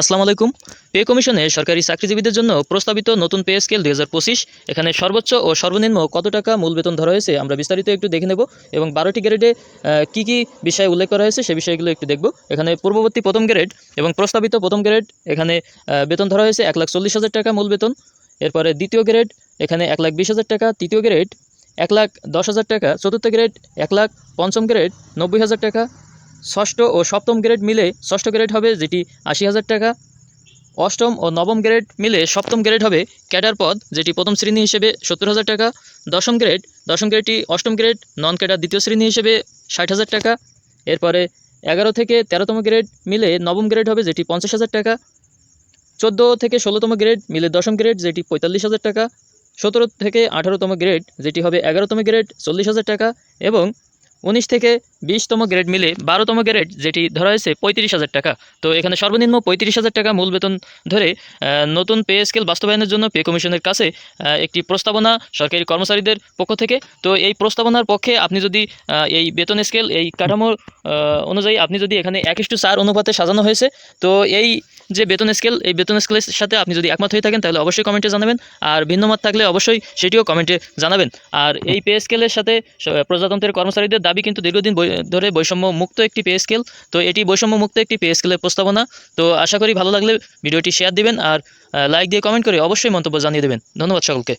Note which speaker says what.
Speaker 1: আসসালামু আলাইকুম। পে কমিশনে সরকারি চাকরিজীবীদের জন্য প্রস্তাবিত নতুন পে স্কেল দু হাজার পঁচিশ, এখানে সর্বোচ্চ ও সর্বনিম্ন কত টাকা মূল বেতন ধরা হয়েছে আমরা বিস্তারিত একটু দেখে নেব এবং বারোটি গ্রেডে কী কী বিষয় উল্লেখ করা হয়েছে সে বিষয়গুলো একটু দেখব। এখানে পূর্ববর্তী প্রথম গ্রেড এবং প্রস্তাবিত প্রথম গ্রেড, এখানে বেতন ধরা হয়েছে এক লাখ চল্লিশ হাজার টাকা মূল বেতন। এরপরে দ্বিতীয় গ্রেড, এখানে এক লাখ বিশ হাজার টাকা। তৃতীয় গ্রেড, এক লাখ দশ হাজার টাকা। চতুর্থ গ্রেড, এক লাখ পঞ্চম গ্রেড, নব্বই হাজার টাকা। ষষ্ঠ ও সপ্তম গ্রেড মিলে ষষ্ঠ গ্রেড হবে যেটি আশি হাজার টাকা। অষ্টম ও নবম গ্রেড মিলে সপ্তম গ্রেড হবে ক্যাডার পদ, যেটি প্রথম শ্রেণি হিসেবে সত্তর হাজার টাকা। দশম গ্রেড, দশম গ্রেডটি অষ্টম গ্রেড, নন ক্যাডার দ্বিতীয় শ্রেণি হিসেবে ষাট হাজার টাকা। এরপরে এগারো থেকে তেরোতম গ্রেড মিলে নবম গ্রেড হবে যেটি পঞ্চাশ হাজার টাকা। চোদ্দ থেকে ষোলোতম গ্রেড মিলে দশম গ্রেড, যেটি পঁয়তাল্লিশ হাজার টাকা। সতেরো থেকে আঠারোতম গ্রেড, যেটি হবে এগারোতম গ্রেড, চল্লিশ হাজার টাকা এবং উনিশ থেকে বিশতম গ্রেড মিলে বারোতম গ্রেড যেটি ধরা হয়েছে পঁয়ত্রিশ হাজার টাকা। তো এখানে সর্বনিম্ন পঁয়ত্রিশ হাজার টাকা মূল বেতন ধরে নতুন পে স্কেল বাস্তবায়নের জন্য পে কমিশনের কাছে একটি প্রস্তাবনা সরকারি কর্মচারীদের পক্ষ থেকে। তো এই প্রস্তাবনার পক্ষে আপনি যদি এই বেতন স্কেল এই কাঠামো অনুযায়ী আপনি যদি এখানে এক ইস্টু চার অনুপাতে সাজানো হয়েছে, তো এই যে বেতন স্কেল এই বেতন স্কেলের সাথে আপনি যদি একমত হয়ে থাকেন, তাহলে অবশ্যই কমেন্টে জানাবেন। আর ভিন্নমত থাকলে অবশ্যই সেটিও কমেন্টে জানাবেন। আর এই পে স্কেলের সাথে প্রজাতন্ত্রের কর্মচারীদের দাবি কিন্তু দীর্ঘদিন ধরে বৈষম্য মুক্ত একটি পে স্কেল তো এটি বৈষম্য মুক্ত একটি পে স্কেলের প্রস্তাবনা। তো আশা করি ভালো লাগলে ভিডিওটি শেয়ার দিবেন আর লাইক দিয়ে কমেন্ট করে অবশ্যই মন্তব্য জানিয়ে দেবেন। ধন্যবাদ সকলকে।